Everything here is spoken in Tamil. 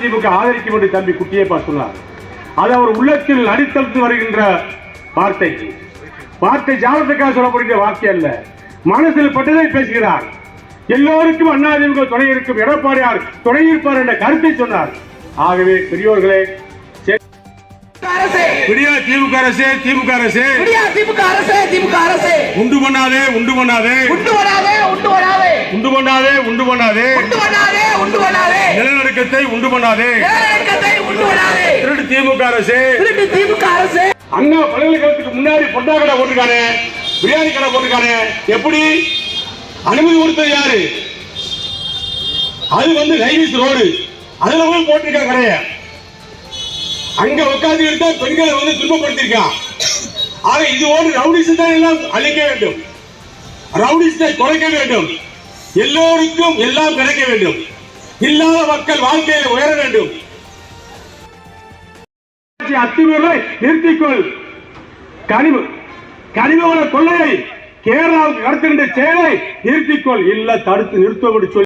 திமுக ஆதரிக்கும் என்று தம்பி குட்டியப்பா சொன்னார். அது அவர் உள்ளத்தில் அடித்தடுத்து வருகின்ற வார்த்தை. வார்த்தை ஜாலத்துக்காக சொல்லப்படுகிற வார்த்தை அல்ல. மனசில் பட்டதை பேசுகிறார். எல்லோருக்கும் அண்ணாதிமுக துணை இருக்கும் எடப்பாடியார் துணை இருப்பார் என்ற கருத்தை சொன்னார். ஆகவே பெரியோர்களே விடியா திமுக அரசே திமுக அரசே! விடியா திமுக அரசே திமுக அரசே! உண்டு பண்ணாதே உண்டு பண்ணாதே! உண்டு வராதே உண்டு வராதே! உண்டு பண்ணாதே உண்டு பண்ணாதே! உண்டு வராதே நிலநடுக்கத்தை உண்டு பண்ணாதே. திருட்டு திமுக அரசே. திருட்டு திமுக அரசே. அண்ணா பல்கலைக்கழகத்துக்கு முன்னாடி பொட்டா கடை போட்டிருக்கானே பிரியாணி கடை போட்டிருக்கானே எப்படி? அனுமதி கொடுத்தது யாரு? அது வந்து ரைவிஸ் ரோடு. அதுல போய் போட்டிருக்கான் கடைய. அங்க உட்கார்ந்து எடுத்தா பெண்களை வந்து துன்பப்படுத்திருக்கான் ஆக இது ஒரு ரவுடிஸ் தான் எல்லாம் அழிக்க வேண்டும். ரவுடிஸை குறைக்க வேண்டும். எல்லோருக்கும் எல்லாம் கிடைக்க வேண்டும். இல்லாத மக்கள் வாழ்க்கையில் உயர வேண்டும். அத்துமீறலை நிறுத்திக்கொள். கனிம கனிம கொள்ளையை கேரளாவுக்கு கடத்துகின்ற செயலை நிறுத்திக்கொள். இல்ல தடுத்து நிறுத்தப்படி சொல்லி